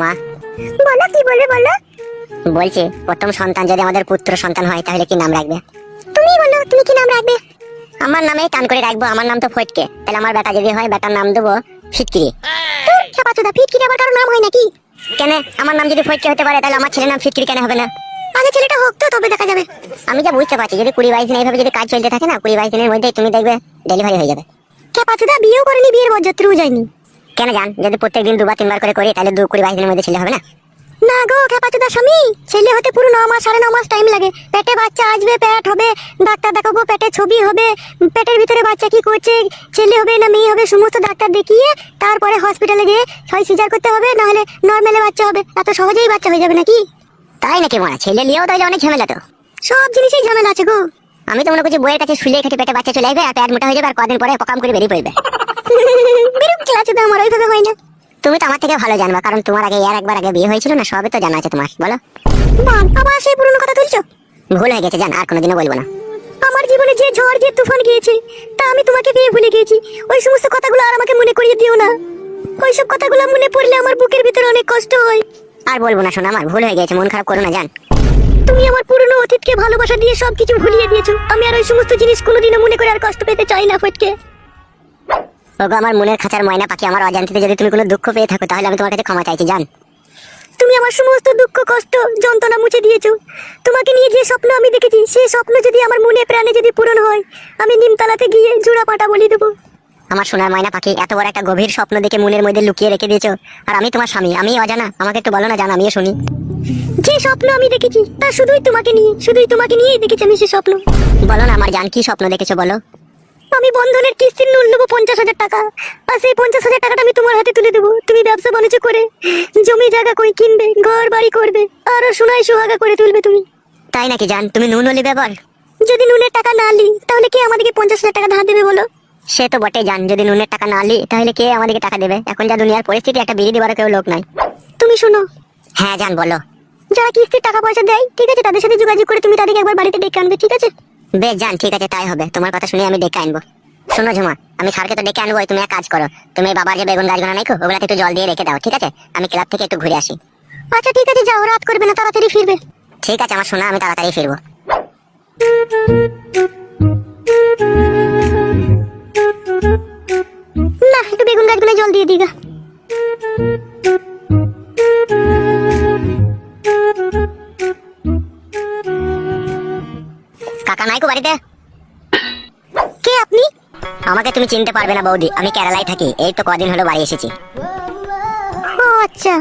মা। বলো কি বলবে বলো। বলছি প্রথম সন্তান যদি আমাদের পুত্র সন্তান হয় তাহলে কি নাম রাখবে? তুমি বলো তুমি কি নাম রাখবে? আমার নামেই টান করে রাখব আমার নাম তো ফটকে। তাহলে আমার বেটা যদি হয় বেটার নাম দেবো ফিটকিরি। ফিটকিরি আবার কারও নাম হয় নাকি? কেন? আমার নাম যদি ফটকে হতে পারে তাহলে আমার ছেলের নাম ফিটকিরি কেন হবে না? আগে ছেলেটা হোক তো তবে দেখা যাবে। আমি যা বুঝতে পারছি যদি কুড়ি বাইশ দিন এইভাবে যদি কাজ চলতে থাকে না কুড়ি বাইশ দিনের মধ্যেই তুমি দেখবে ডেলিভারি হয়ে যাবে। খেপাচোদা বিয়েও করেনি বিয়ের বরযাত্রীও যায়নি। কেন জান? যদি প্রত্যেক দিন দুবার তিনবার করে করি তাহলে দু কুড়ি বাইশ দিনের মধ্যে ছেলে হবে না? না গো খেপাচোদা স্বামী। ছেলে হতে পুরো ন মাস সাড়ে ন মাস টাইম লাগে। পেটে বাচ্চা আসবে পেট হবে ডাক্তার দেখাবো পেটে ছবি হবে পেটের ভিতরে বাচ্চা কি করছে ছেলে হবে না মেয়ে হবে সমস্ত ডাক্তার দেখিয়ে তারপরে হসপিটালে গিয়ে হয় সিজার করতে হবে না হলে নর্মালে বাচ্চা হবে এত সহজেই বাচ্চা হয়ে যাবে নাকি? তাই নাকি মনে ছেলে নিয়েও তাহলে অনেক ঝামেলা তো। সব জিনিসেই ঝামেলা আছে গো। আমি তো মনে করছি বইয়ের কাছে শুলে খেটে পেটে বাচ্চা চলে আসবে আর পেট মোটা হয়ে যাবে আর কদিন পরে পকাম করে বেরিয়ে পড়বে। খেলাচ্ছে তো আমার? ওইভাবে হয় না। তুমি তো আমার থেকে ভালো জানবা, কারণ তোমার আগে এর একবার আগে বিয়ে হয়েছিল না, সবই তো জানা আছে তোমার, বলো। আবার সেই পুরনো কথা তুলছো? ভুল হয়ে গেছে, জান, আর কোনোদিনও বলব না। আমার জীবনে যে ঝড়, যে তুফান গিয়েছে, তা আমি তোমাকে পেয়ে ভুলে গিয়েছি। ওই সমস্ত কথাগুলো আর আমাকে মনে করিয়ে দিও না। ওইসব কথাগুলো মনে পড়লে আমার বুকের ভিতরে অনেক কষ্ট হয়। আর বলব না, শোনা, আমার ভুল হয়ে গেছে মন খারাপ করো না, জান। তুমি আমার পুরনো অতীতকে ভালোবাসা দিয়ে সবকিছু ভুলিয়ে দিয়েছ। আমি আর ওই সমস্ত জিনিস কোনোদিনও মনে করে আর কষ্ট পেতে চাই না, ফটকে। ওগো আমার মনের খাঁচার ময়না পাখি আমার অজান্তিতে যদি তুমি কোনো দুঃখ পেয়ে থাকো, তাহলে আমি তোমার কাছে ক্ষমা চাইছি, জান। তুমি আমার সমস্ত দুঃখ, কষ্ট, যন্ত্রণা মুছে দিয়েছ। তোমাকে নিয়ে যে স্বপ্ন আমি দেখেছি সেই স্বপ্ন যদি আমার মনে প্রাণে যদি পূরণ হয়, আমি নিমতলাতে গিয়ে জোড়া পাটা বলি দেবো। আমার সোনার ময়না পাখি, এত বড় একটা গভীর স্বপ্ন দেখে মনের মধ্যে লুকিয়ে রেখে দিয়েছ। আর আমি তোমার স্বামী, আমি অজানা, আমাকে একটু বলো না, জান, আমিও শুনি। যে স্বপ্ন আমি দেখেছি, তা শুধুই তোমাকে নিয়ে, শুধুই তোমাকে নিয়েই দেখেছি আমি সে স্বপ্ন। বলো না, আমার জান, কি স্বপ্ন দেখেছ, বলো। আমি বন্ধনের কিস্তির লোন নেব পঞ্চাশ হাজার টাকা। আর সেই পঞ্চাশ হাজার টাকাটা আমি তোমার হাতে তুলে দেবো। তুমি ব্যবসা বাণিজ্য করে জমি জায়গা কই কিনবে, ঘর বাড়ি করবে, আরও সোনায় সোহাগা করে তুলবে তুমি। তাই নাকি জান? তুমি নুন হলি ব্যাপার। যদি নুনের টাকা না লি, তাহলে কে আমাদেরকে পঞ্চাশ হাজার টাকা ধার দেবে বলো? সে তো বটে জান, যদি নুনের টাকা না লি, তাহলে কে আমাদেরকে টাকা দেবে? এখন যা দুনিয়ার পরিস্থিতি, একটা বিড়ি দিবার কেউ লোক নাই। তুমি শোনো। হ্যাঁ জান, বলো। যারা কিস্তির টাকা পয়সা দেয়, ঠিক আছে, তাদের সাথে যোগাযোগ করে তুমি তাদেরকে একবার বাড়িতে ডেকে আনবে, ঠিক আছে? বেশ জান, ঠিক আছে, তাই হবে। তোমার কথা শুনে আমি ডেকে আনব। শোনো ঝুমা আমি স্যারকে তো ডেকে আনব তুমি এক কাজ করো। তুমি বাবার যে বেগুন গাছগুলো নাইকো ওগুলাতে একটু জল দিয়ে রেখে দাও ঠিক আছে? আমি ক্লাব থেকে একটু ঘুরে আসি। আচ্ছা ঠিক আছে যাও রাত করবে না তাড়াতাড়ি ফিরবে। ঠিক আছে আমার শোনা আমি তাড়াতাড়ি ফিরবো। না একটু বেগুন গাছগুলো জল দিয়ে দিগা। আমাকে তুমি চিনতে পারবে না বৌদি। আমি কেরালায় থাকি। এই তো কদিন হলো বাড়ি এসেছি। ও আচ্ছা।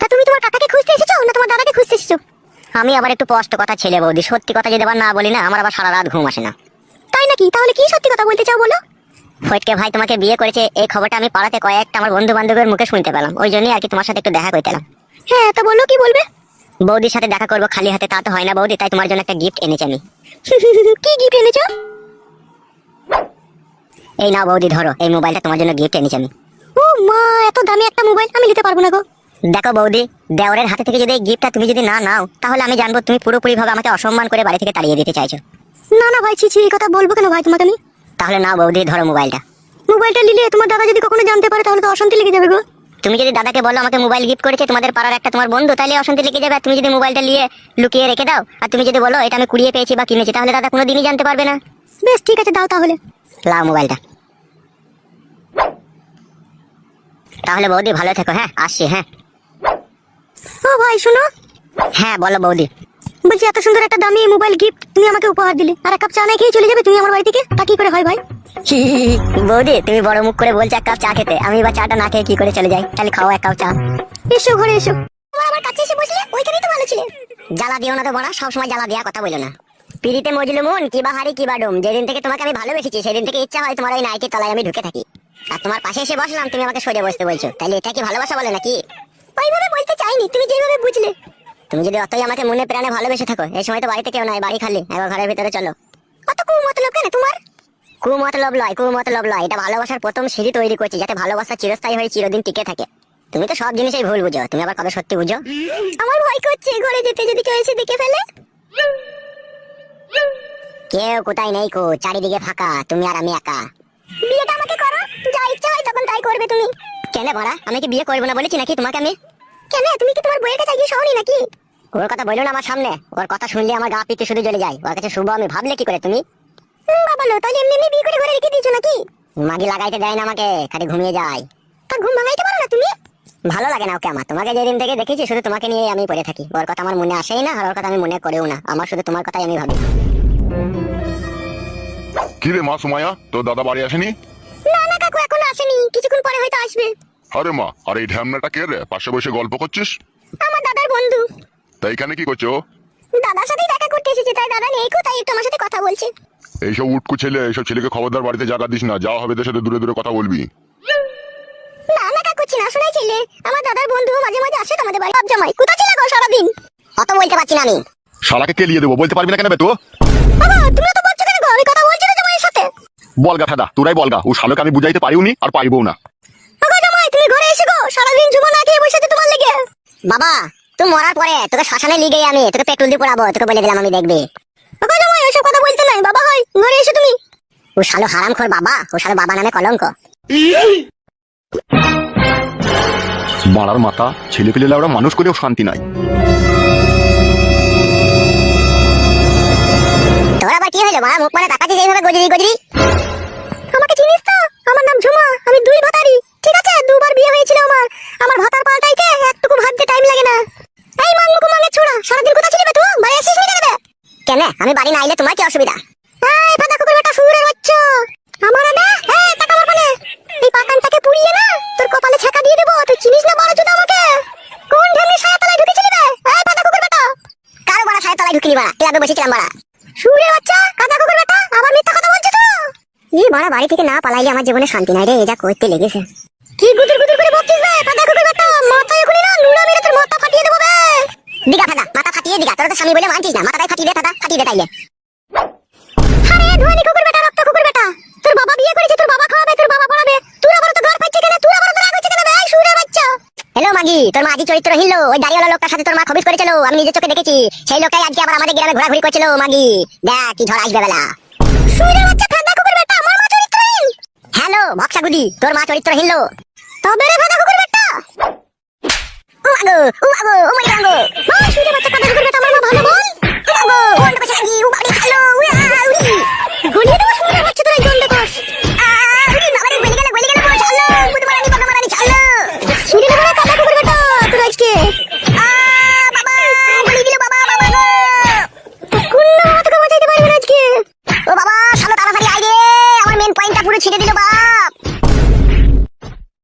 তা তুমি তোমার কাকাকে খুঁজতে এসেছ না তোমার দাদাকে খুঁজতে এসেছ? আমি আবার একটু স্পষ্ট কথা ছেলে বৌদি। সত্যি কথা যদি আবার না বলি না আমার আবার সারা রাত ঘুম আসে না। তাই নাকি? তাহলে কি সত্যি কথা বলতে চাও বলো? ফটকে ভাই তোমাকে বিয়ে করেছে এই খবরটা আমি পাড়াতে কয়েকটা আমার বন্ধু বান্ধবের মুখে শুনতে পেলাম। ওই জন্যই আর কি তোমার সাথে একটু দেখা করতেলাম হ্যাঁ তা বলো কি বলবে? বৌদির সাথে দেখা করব খালি হাতে তা তো হয় না বৌদি তাই তোমার জন্য একটা গিফট এনেছি আমি। কি গিফট এনেছো? এই নাও বৌদি ধরো। এই মোবাইলটা তোমার জন্য গিফট এনেছি আমি। ও মা এত দামি একটা মোবাইল আমি নিতে পারব না গো। দেখো বৌদি দেওরের হাতে থেকে যদি এই গিফটটা তুমি যদি না নাও তাহলে আমি জানব তুমি পুরোপুরি ভাবে আমাকে অসম্মান করে বাড়ি থেকে তাড়িয়ে দিতে চাইছো। না না ভাই ছি এই কথা বলব কেন ভাই তোমাকে আমি? তাহলে না বৌদি ধরো মোবাইলটা। মোবাইলটা নিলে তোমার দাদা যদি কখনো জানতে পারে তাহলে তো অশান্তি লেগে যাবে গো। তুমি যদি দাদাকে বলো আমাকে মোবাইল গিফট করেছে তোমাদের পাড়ার একটা তোমার বন্ধু তাহলে অশান্তি লেগে যাবে। আর তুমি যদি মোবাইলটা নিয়ে লুকিয়ে রেখে দাও আর তুমি যদি বলো এটা আমি কুড়িয়ে পেয়েছি বা কিনেছি তাহলে দাদা কোনো দিনই জানতে পারবে না। বেশ ঠিক আছে দাও তাহলে। লাও মোবাইলটা। তাহলে বৌদি ভালো থেকো হ্যাঁ? আসছি হ্যাঁ? ও ভাই শোনো। হ্যাঁ বলো বৌদি। বলছি এত সুন্দর একটা দামি মোবাইল গিফট তুমি আমাকে উপহার দিলে। আর এক কাপ চা না খেয়ে চলে যাবে তুমি আমার বাড়ি থেকে? তা কি করে হয় ভাই? বৌদি তুমি বড় মুখ করে বলছো এক কাপ চা খেতে। আমি এবার চাটা না খেয়ে কি করে চলে যাই? তাহলে খাও এক কাপ চা। এসো ঘরে এসো। আমার কাছে এসে বসলে ওইখানেই তো ভালো ছিলে। জ্বালা দিও না তো বড়া সবসময় জ্বালা দেওয়া কথা বলো না। পিড়িতে মজলু মন কি বা হারি কি বা ডুম। যেদিন থেকে তোমাকে আমি ভালোবেসেছি সেদিন থেকে ইচ্ছা হয় তোমার ওই নাইটির তলায় আমি ঢুকে থাকি। আর তোমার পাশে এসে বসলাম তুমি আমাকে সরে বসতে বলছো। তাহলে এটা কি ভালোবাসা বলে নাকি? ওইভাবে বলতে চাইনি তুমি যেভাবে বুঝলে। তুমি যদি অতই আমাকে মনে প্রাণে ভালোবেসে থাকো এই সময় তো বাড়িতে কেউ নাই বাড়ি খালি একবার ঘরের ভিতরে চলো। কত কু মতলব কেন তোমার? কু মতলব লয় কু মতলব লয় এটা ভালোবাসার প্রথম সিঁড়ি তৈরি করছি যাতে ভালোবাসা চিরস্থায়ী হয়ে চিরদিন টিকে থাকে। তুমি তো সব জিনিসই ভুল বুঝো তুমি আবার কত সত্যি বুঝো? আমার ভয় করছে ঘরে যেতে যদি কেউ এসে দেখে ফেলে। কেউ কোথায় নেই কো চারিদিকে ফাঁকা তুমি আর আমি একা। বিয়েটা আমাকে করো যা ইচ্ছা হয় তখন তাই করবে তুমি। কেন বড়া? আমি কি বিয়ে করব না বলেছি নাকি তোমাকে আমি? কেন? তুমি কি তোমার বইয়ের কাছে গিয়ে শহরে নাকি? ওর কথা বলল না আমার সামনে। ওর কথা শুনলে আমার গা পিতে শুধু জ্বলে যায়। ওর কাছে শুভ আমি ভাবলে কি করে তুমি? বাবা লো তাহলে এমনি এমনি বিয়ে করে ঘরে রেখে দিয়েছ নাকি? মাগি লাগাইতে দেয় না আমাকে খালি ঘুমিয়ে যায়। তা ঘুম ভাঙাইতে পারো না তুমি? ভালো লাগে না ওকে আমার। তোমাকে যেদিন থেকে দেখেছি শুধু তোমাকে নিয়ে আমি পড়ে থাকি। ওর কথা আমার মনে আসেই না আর ওর কথা আমি মনে করেও না। আমার শুধু তোমার কথাই আমি ভাবি। কি রে মা সুমাইয়া? তোর দাদা বাড়ি আসেনি? না না কাকু এখন আসেনি। কিছুক্ষণ পরে হয়তো আসবে। আরে মা আর এই ঢ্যামনাটা কে রে? পাশে বসে গল্প করছিস? আমার দাদার বন্ধু। তা এখানে কি করছ দাদার সাথেই দেখা করতে এসেছে। তাই দাদা নেই কো তাই আমার সাথে কথা বলছে। এইসব উটকু ছেলে এইসব ছেলেকে খবরদার বাড়িতে জায়গা দিস না। যা হবে এদের সাথে দূরে দূরে কথা বলবি। না না কাকু চিনা শোনাই ছেলে আমার দাদার বন্ধু মাঝে মাঝে আসে তোমাদের বাড়ি বাপ জামাই কোথা ছিল গো সারাদিন? অত বলতে পারছি না আমি। শালাকে কেলিয়ে দেবো? বলতে পারবি না কেন বে তো? বাবা তুমি তো বলছো কেন গো? আমি কথা বলছি না জামাইয়ের সাথে। বলগা ফাদা তোরাই বলগা ও শালোকে আমি বুঝাইতে পারিওনি আর পাইবও না। জামাই তুমি ঘরে এসে গো। সারাদিন জুমা না খেয়ে বসে আছি তোমার লেগে। বাবা তুই মরার পরে তোকে শ্মশানে লিগে আমি তোকে পেট্রোল দিয়ে পোড়াবো তোকে বলে দিলাম আমি দেখবি। বাবা জামাই ওইসব কথা বলতে নাই। বাবা হয় ঘরে এসে তুমি। ও শালো হারাম খোর বাবা ও শালো বাবা নামে কলঙ্ক। মারার মাথা ছেলে পেলে মানুষ করেও শান্তি নাই। আমি বাড়ি নি আইলে তোমার কি অসুবিধা? তোর কপালে দিয়ে দেবো, তুই চিনিস না বড় চুদা আমাকে কোন ঢেমনি সায়া তলায় ঢুকেছিলি বে এই ফাদা কুকুর বেটা কারও বাড়া সাহেব তলায় ঢুকিনি বসেছিলাম বাড়া। শুনে বাচ্চা, কাদা কুকুর বেটা, আবার মিথ্যা কথা বলছো তো? ই বাড়া, বাড়ি থেকে না পালাইলে আমার জীবনে শান্তি নাই রে যা করতে লেগেছে। কি গুদুর গুদুর করে বকছিস রে কথা কুকুর বেটা, মাথায় এখনই না নুড়া মেরে তোর মাথা ফাটিয়ে দেবো বে। দিগা ফাটা মাথা ফাটিয়ে দিগা, তোর তো স্বামী বলে মানছিস না মাথাটাই ফাটিয়ে দে, ফাদা, ফাটিয়ে দে তাইলে। হ্যালো মাগি তোর মা আজি চরিত্রহীন লো ওই দাড়িওয়ালা লোকটার সাথে তোর মা খবিস করেছিল। আমি নিজের চোখে দেখেছি। সেই লোকটাই আজকে আবার আমাদের গ্রামে ঘোরাঘুরি করছিল মাগি। দেখ কি ঝড় আসবে বেলা। সুরের বাচ্চা ফাদা কুকুর বেটা আমার মা চরিত্রহীন। হ্যালো ভক্সাগুদি তোর মা চরিত্রহীন লো তবে রে ফাদা কুকুর বেটা। ও আগো ও আগো ও গাঙ্গো ওই সুরের বাচ্চা ফাদা কুকুর বেটা আমার মা ভালো বল।